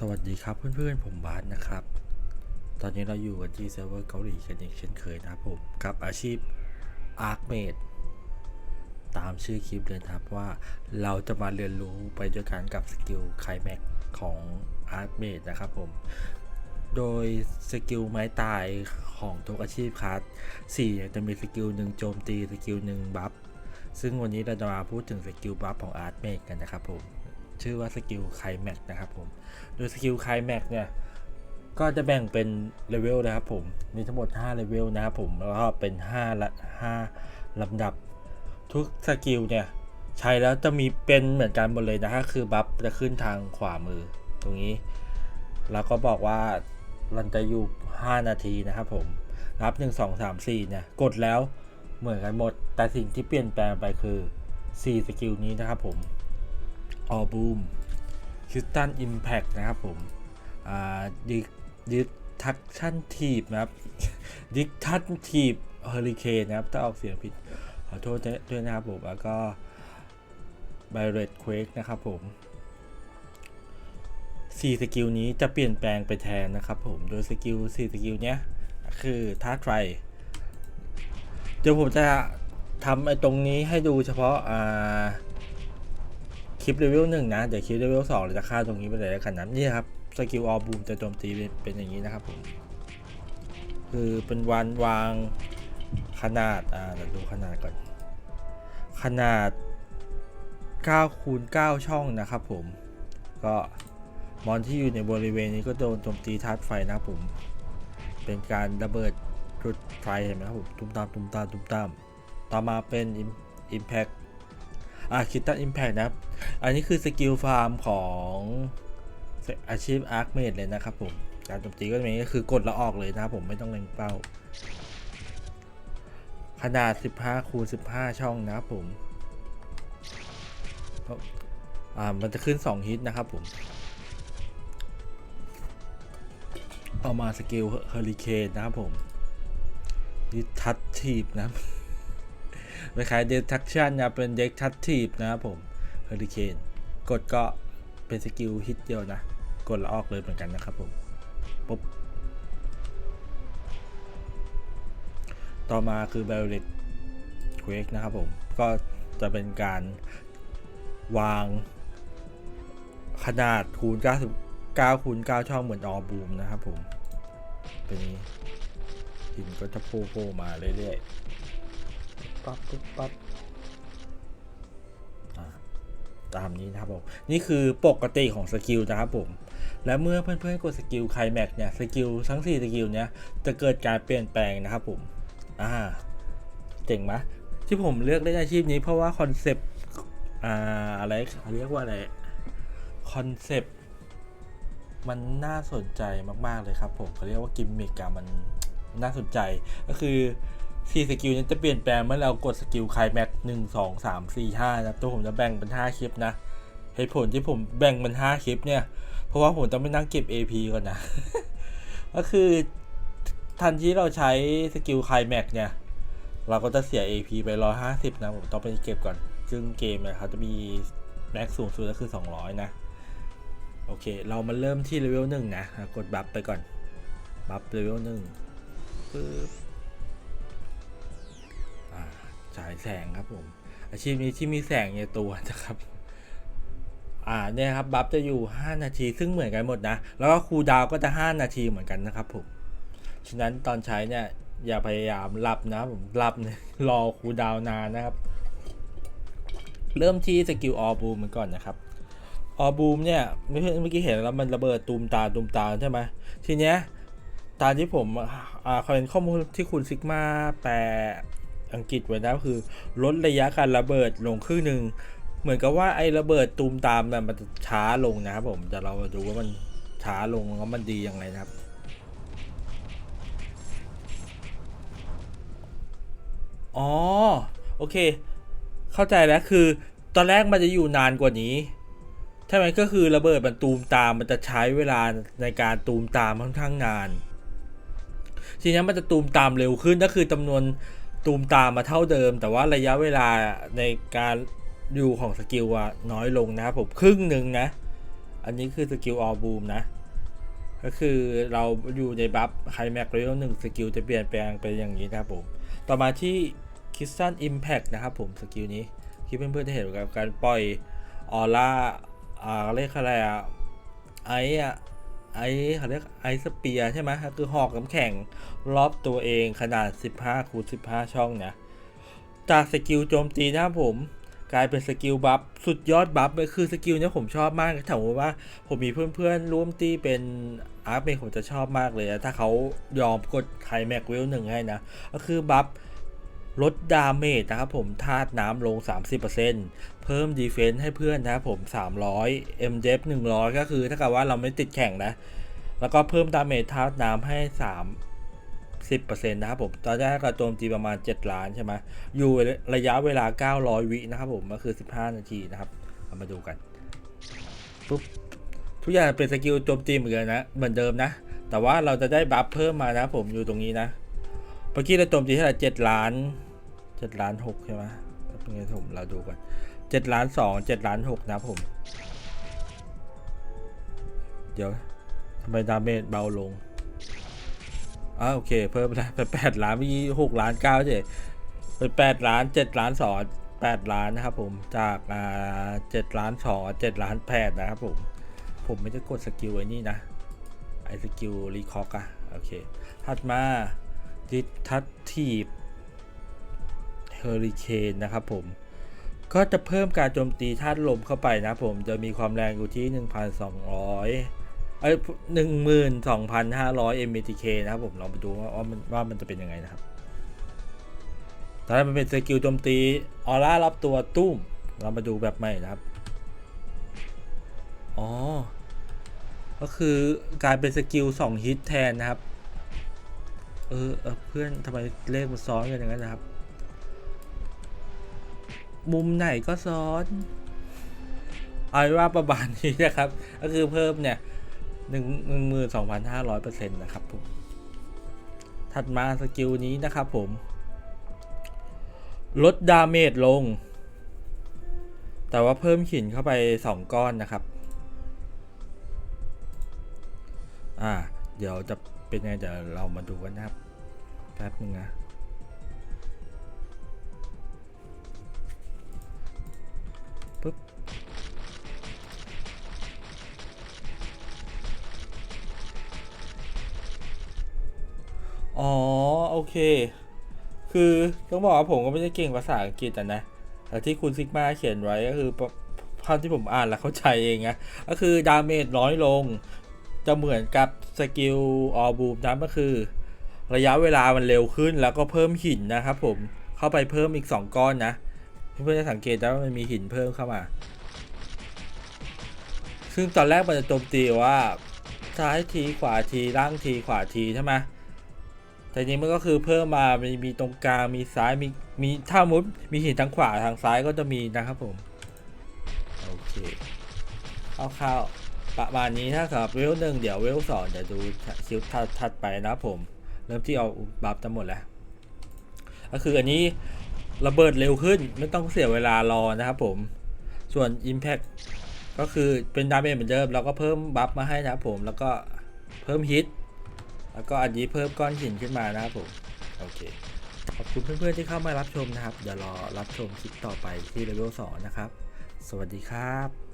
สวัสดีครับเพื่อนๆ ผมบาสนะครับ ตอนนี้เราอยู่กันที่เซิร์ฟเวอร์เกาหลีกันอย่างเช่นเคยนะครับผม กับอาชีพ Arc m a d e ตามชื่อคลิปเลยนครับว่าเราจะมาเรียนรู้ไปด้วยกันกับสกิลไคลแม็กของ Arc m a d e นะครับผม โดยสกิลไม้ตายของทุกอาชีพคลาส4เนี่ยจะมีสกิลหนึ่งโจมตีสกิลหนึ่งบัฟซึ่งวันนี้เราจะมาพูดถึงสกิลบัฟของ Art m a d e กันนะครับผม ชื่อว่าสกิลไคลแม็กนะครับผม โดยสกิลไคลแม็กเนี่ยก็จะแบ่งเป็นเลเวลนะครับผม มีทั้งหมด 5 เลเวลนะครับผม แล้วก็เป็น5ละ5ลำดับ ทุกสกิลเนี่ย ใช้แล้วจะมีเป็นเหมือนกันหมดเลยนะฮะคือบัฟจะขึ้นทางขวามือตรงนี้ แล้วก็บอกว่ามันจะอยู่ 5 นาทีนะครับผม รับ 1 2 3 4 เนี่ย กดแล้วเหมือนกันหมด แต่สิ่งที่เปลี่ยนแปลงไปคือ 4 สกิลนี้นะครับผม ออบูมคิสตันอิมแพ t นะครับผมอ่าดิดิทักชั่นทีบนะครับดิทันทีบเฮอริเคนนะครับ ถ้าออกเสียงผิด ขอโทษด้วยนะครับผม แล้วก็ไบเรตเควกนะครับผม4สกิลนี้จะเปลี่ยนแปลงไปแทนนะครับผม โดยสกิล4สกิลเนี้ย คือท่าไตรเดี๋ยวผมจะทำไอ้ตรงนี้ให้ดูเฉพาะอ่า ลิปเลเวลหนึ่งนะ เดี๋ยวคลิปเลเวลสองเราจะฆ่าตรงนี้ไปเลยแล้วกันนะนี่ครับสกิลออบูมจะโจมตีเป็นอย่างนี้นะครับผมคือเป็นวันวางขนาด อ่าเดี๋ยวดูขนาดก่อน ขนาด9คูณ9ช่องนะครับผม ก็มอนที่อยู่ในบริเวณนี้ก็โดนโจมตีธาตุไฟนะผม เป็นการระเบิดจุดไฟเห็นไหมครับผม ตุ้มตามตุ้มตามตุ้มตาม ต่อมาเป็น Impact อาคิตันอิมแพกนะครับ อันนี้คือสกิลฟาร์มของอาชีพอาร์คเมดเลยนะครับผมการโจมตีก็จะมีก็คือกดแล้วออกเลยนะครับผมไม่ต้องเล็งเป้า ขนาด 15คูณ15 ช่องนะครับผมอ่ามันจะขึ้น 2 ฮิตนะครับผมเอามาสกิลเฮอริเคนนะครับผมดิทัตทีบนะครับ คล้ายๆ detection นะเป็น detective นะครับผม hurricane กดก็เป็นสกิลฮิตเดียวนะ กดแล้วออกเลยเหมือนกันนะครับผมปุ๊บต่อมาคือ violet quake นะครับผม ก็จะเป็นการวางขนาดคูณ 99คูณ9ช่องเหมือนออบูมนะครับผม เป็นหินก็จะโผล่มาเรื่อยๆ ปั๊บปุ๊บปั๊บตามนี้นะครับผม นี่คือปกติของสกิลนะครับผม และเมื่อเพื่อนๆกดสกิลไคลแม็กเนี่ยสกิลทั้ง 4 สกิลเนี้ยจะเกิดการเปลี่ยนแปลงนะครับผม อ่า เจ๋งไหมที่ผมเลือกเล่นอาชีพนี้เพราะว่าคอนเซปต์อ่าอะไรเขาเรียกว่าอะไรคอนเซปต์มันน่าสนใจมากๆเลยครับผมเขาเรียกว่ากิมมิกอะมันน่าสนใจก็คือ สี่สกิลนี้จะเปลี่ยนแปลงเมื่อเรากดสกิลคลแม็กหนึ่งสองสามสี่ห้านะตัวผมจะแบ่งเป็นห้าคลิปนะเหตุผลที่ผมแบ่งเป็นห้าคลิปเนี่ย เพราะว่าผมต้องไปนั่งเก็บ AP ก่อนนะ ก็คือทันที่เราใช้สกิลคลแม็กเนี่ย เราก็จะเสีย AP ไปร้อยห้าสิบนะผมต้องไปเก็บก่อน ซึ่งเกมเนี่ยเขาจะมีแม็กสูงสุดก็คือสองร้อยนะ โอเค เรามาเริ่มที่เลเวลหนึ่งนะ กดบัฟไปก่อน บัฟเลเวลหนึ่งปึ๊บ ฉายแสงครับผม อาชีพนี้ที่มีแสงในตัวนะครับ อ่าเนี่ยครับบัฟจะอยู่ 5 นาที ซึ่งเหมือนกันหมดนะ แล้วก็คูดาวก็จะ 5 นาทีเหมือนกันนะครับผม ฉะนั้นตอนใช้เนี่ยอย่าพยายามหลับนะผมหลับเนี่ยรอคูดาวนานนะครับ เริ่มที่สกิลออบูมมันก่อนนะครับออบูมเนี่ยเมื่อเมื่อกี้เห็นแล้วมันระเบิดตูมตาตูมตาใช่ไหมทีเนี้ยตามที่ผมอ่าคอยข้อมูลที่คุณซิกมาแปล อังกฤษไว้นะคือลดระยะการระเบิดลงครึ่งหนึ่งเหมือนกับว่าไอ้ระเบิดตูมตามน่ะมันจะช้าลงนะครับผมแต่เรามาดูว่ามันช้าลงแล้วมันดียังไงนะครับอ๋อโอเค เข้าใจแล้วคือ ตอนแรกมันจะอยู่นานกว่านี้ใช่ไหมก็คือระเบิดมันตูมตามมันจะใช้เวลาในการตูมตามค่อนข้างนาน ทีนี้มันจะตูมตามเร็วขึ้นก็คือจำนวน ตูมตามมาเท่าเดิม แต่ว่าระยะเวลาในการอยู่ของสกิลอะน้อยลงนะครับผมครึ่งหนึ่งนะ อันนี้คือสกิลออบูมนะ ก็คือเราอยู่ในบัฟไฮแม็กเลเวลหนึ่งสกิลจะเปลี่ยนแปลงไปอย่างนี้นะครับผม ต่อมาที่คิสตันอิมแพ t นะครับผมสกิลนี้คิดเพื่อนๆจะเห็นกับการปล่อยออร่าอ่าเรียกอะไรอะไออะ ไอเขาเรียกไอสเปียใช่ไหมก็คือหอกน้ำแข็งรอบตัวเองขนาด 15คูณ15 ช่องนะจากสกิลโจมตีนะผมกลายเป็นสกิลบัฟสุดยอดบัฟเลยคือสกิลเนี้ยผมชอบมากถ้ามว่าผมมีเพื่อนๆร่วมตีเป็นอาร์เมผมจะชอบมากเลยนะถ้าเขายอมกดไคแม็กเวลหนึ่งให้นะก็คือบัฟ ลดดาเมจนะครับผมธาตุน้ำลง 30%เพิ่มดีเฟนซ์ให้เพื่อนนะครับผม 300 m d e f 100 ก็คือถ้าเกิดว่าเราไม่ติดแข่งนะ แล้วก็เพิ่มดาเมจธาตุน้ำให้3 10%นะครับผมตอนแรกก็โจมตีประมาณ 7 ล้านใช่ไหมอยู่ระยะเวลา 900 วินะครับผมก็คือ 15 นาทีนะครับเอามาดูกันปุ๊บทุกอย่างเป็นสกิลโจมตีเหมือนกันนะเหมือนเดิมนะ แต่ว่าเราจะได้บัฟเพิ่มมานะผมอยู่ตรงนี้นะเมื่อกี้เราโจมตีเท่าไหร่7ล้าน 7ล้าน6ใช่ไหมเป็นไงผมเราดูกัน7ล้าน2 7ล้าน6นะผม เดี๋ยวทำไมดาเมจเบาลงอ่าโอเค เพิ่มไปแปดล้านมีหกล้านเก้าเจ๊ไปแปดล้านเจ็ดล้านสองแปดล้านนะครับผมจากอ่าเจ็ดล้านสองเจ็ดล้านแปดนะครับผม ผมไม่ได้กดสกิลไอ้นี่นะ ไอสกิลรีคอร์กอะโอเคถัดมาดิทัตทีบ เฮอริเคนนะครับผมก็จะเพิ่มการโจมตีธาตุลมเข้าไปนะผมจะมีความแรงอยู่ที่ 1,200 เอ้ยหนึ่งหมื่นสองพันห้าร้อย MBTK นะครับผมลองไปดูว่าว่ามันว่ามันจะเป็นยังไงนะครับตอนนั้มันเป็นสกิลโจมตีออร่ารอบตัวตุ้ม เรามาดูแบบใหม่นะครับ อ๋อ ก็คือกลายเป็นสกิลสองฮิตแทนนะครับ เออเออเพื่อนทำไมเลขมันซ้อนกันอย่างนั้นนะครับ มุมไหนก็ซ้อนเอาว่าประมาณนี้นะครับ ก็คือเพิ่มเนี่ยหนึ่งหนึ่งหมื่นสองพันห้าร้อยเปอร์เซ็นต์นะครับผม ถัดมาสกิลนี้นะครับผม ลดดาเมจลง แต่ว่าเพิ่มหินเข้าไปสองก้อนนะครับ อ่า เดี๋ยวจะเป็นไงเดี๋ยวเรามาดูกันนะครับ แป๊บนึงนะ ปึ๊บอ๋อ โอเค คือต้องบอกว่าผมก็ไม่ได้เก่งภาษาอังกฤษนะแต่ที่คุณซิกมาเขียนไว้ก็คือภาพที่ผมอ่านแล้วเข้าใจเองนะก็คือดาเมจน้อยลง จะเหมือนกับสกิลออบูมนะก็คือ ระยะเวลามันเร็วขึ้นแล้วก็เพิ่มหินนะครับผมเข้าไปเพิ่มอีก 2 ก้อนนะ เพื่อนๆจะสังเกตได้ว่ามันมีหินเพิ่มเข้ามา ซึ่งตอนแรกมันจะโจมตีว่าซ้ายทีขวาทีล่างทีขวาทีใช่ไหมแต่นี้มันก็คือเพิ่มมามีมีตรงกลางมีซ้ายมีมีถ้ามุดมีหินทางขวาทางซ้ายก็จะมีนะครับผมโอเคคร่าวประมาณนี้ถ้าสำหรับเวลหนึ่งเดี๋ยวเวลสองเดี๋ยวดูคิวถัดไปนะผม เริ่มที่เอาบัฟจะหมดแล้ว ก็คืออันนี้ ระเบิดเร็วขึ้นไม่ต้องเสียเวลารอนะครับผม ส่วน Impact ก็คือเป็นดาเมจเหมือนเดิมเราก็เพิ่มบัฟมาให้นะครับผมแล้วก็เพิ่มฮิตแล้วก็อันนี้เพิ่มก้อนหินขึ้นมานะครับผมโอเคขอบคุณเพื่อนๆที่เข้ามารับชมนะครับ เดี๋ยวรอรับชมคลิปต่อไปที่เลเวล2นะครับ สวัสดีครับ